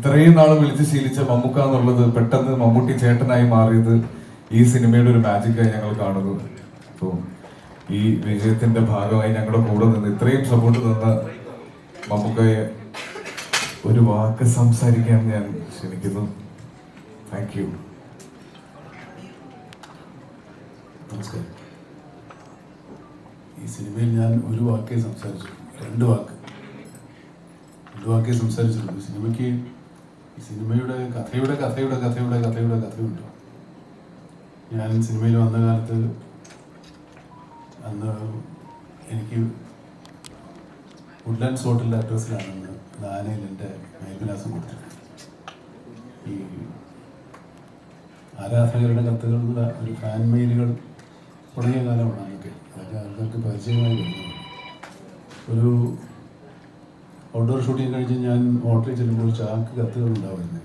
ഇത്രയും നാൾ വിളിച്ച് ശീലിച്ച മമ്മൂക്ക എന്നുള്ളത് പെട്ടെന്ന് മമ്മൂട്ടി ചേട്ടനായി മാറിയത് ഈ സിനിമയുടെ ഒരു മാജിക്കായി ഞങ്ങൾ കാണുന്നു അപ്പോൾ ഈ വിജയത്തിന്റെ ഭാഗമായി ഞങ്ങളുടെ കൂടെ നിന്ന് ഇത്രയും സപ്പോർട്ട് തന്ന മമ്മൂക്കയെ ഒരു വാക്ക് സംസാരിക്കാൻ ഞാൻ ക്ഷണിക്കുന്നു. താങ്ക് യു ഈ സിനിമയിൽ ഞാൻ ഒരു വാക്കേ സംസാരിച്ചു രണ്ട് വാക്ക്. രണ്ട് വാക്കേ സംസാരിച്ചുള്ളൂ സിനിമയ്ക്ക് സിനിമയുടെ കഥയുടെ കഥയുടെ കഥയുടെ കഥയുടെ കഥയുണ്ട്? ഞാൻ സിനിമയിൽ വന്ന കാലത്ത് അന്ന് എനിക്ക് വുഡ്ലാൻഡ്സ് ഹോട്ടലിന്റെ അഡ്രസ്സിലാണ് ആനയിൽ എന്റെ മേൽവിലാസം കൊടുത്തിരുന്നത് ഈ ആരാധകരുടെ കത്തുകൾ ഒരു ഫാൻ മെയിലുകൾ തുടങ്ങിയ കാലമാണ് അതൊക്കെ അതൊക്കെ ആൾക്കാർക്ക് പരിചയമായി വരുന്നത്. ഒരു ഔട്ട്ഡോർ ഷൂട്ടിംഗ് കഴിഞ്ഞ് ഞാൻ ഹോട്ടലിൽ ചെല്ലുമ്പോൾ ചാക്ക് കത്തുകൾ ഉണ്ടാവുന്നത്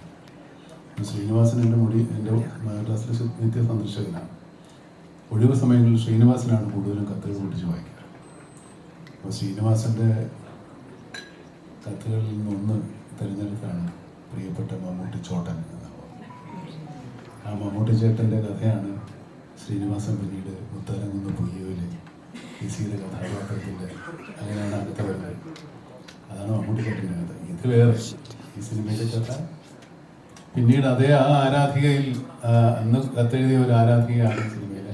ശ്രീനിവാസൻ എന്റെ മുടി എന്റെ ക്ലാസ്സിലെ നിത്യ സന്ദർശകനാണ്. ഒഴിവ് സമയങ്ങളിൽ ശ്രീനിവാസനാണ് കൂടുതലും കത്തുകൾ പൊട്ടിച്ച് വായിക്കാറ് അപ്പോൾ ശ്രീനിവാസന്റെ കത്തുകളിൽ നിന്നൊന്ന് തിരഞ്ഞെടുത്താണ് പ്രിയപ്പെട്ട മമ്മൂട്ടി ചോട്ടൻ ആ മമ്മൂട്ടി ചേട്ടന്റെ കഥയാണ് ശ്രീനിവാസൻ പിന്നീട് മുത്തരങ്ങുന്ന പൊയ്യോയിലെ ഈ സിയിലെ കഥാപാത്രത്തിന്റെ അങ്ങനെയാണ് അടുത്ത വരുന്നത്. അതാണ് മമ്മൂട്ടി ചേട്ടന്റെ ഇത് വേറെ ഈ സിനിമയിലെ കഥ പിന്നീട് അതേ ആ ആരാധികയിൽ അന്ന് കത്തെഴുതിയ ഒരു ആരാധികയാണ് സിനിമയിലെ.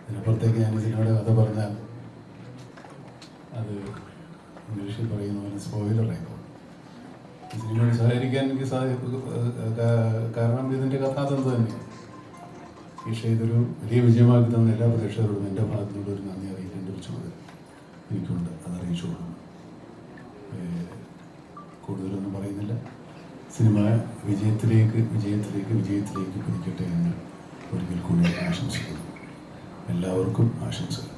അതിനപ്പുറത്തേക്ക് ഞാൻ സിനിമയുടെ കഥ പറഞ്ഞാൽ അത് ഇംഗ്ലീഷിൽ പറയുന്ന പോലെ സ്പോയിലർ ആയിപ്പോൾ ഈ സിനിമയോട് സഹകരിക്കാൻ എനിക്ക് കാരണം ഇതിന്റെ കഥാതന്ത് തന്നെയാണ് പക്ഷേ ഇതൊരു വലിയ വിജയമാക്കി തന്ന എല്ലാ പ്രേക്ഷകരോടും എന്റെ ഭാഗത്തുനിന്നുള്ള ഒരു നന്ദി അറിയിക്കേണ്ട ഒരു ചുമതല എനിക്കുണ്ട്. ഏഹ് കൂടുതലൊന്നും പറയുന്നില്ല. സിനിമ വിജയത്തിലേക്ക് വിജയത്തിലേക്ക് വിജയത്തിലേക്ക് പിടിക്കട്ടെ എന്ന് ഒരിക്കൽ കൂടി ആശംസിക്കുന്നു. എല്ലാവർക്കും ആശംസകൾ.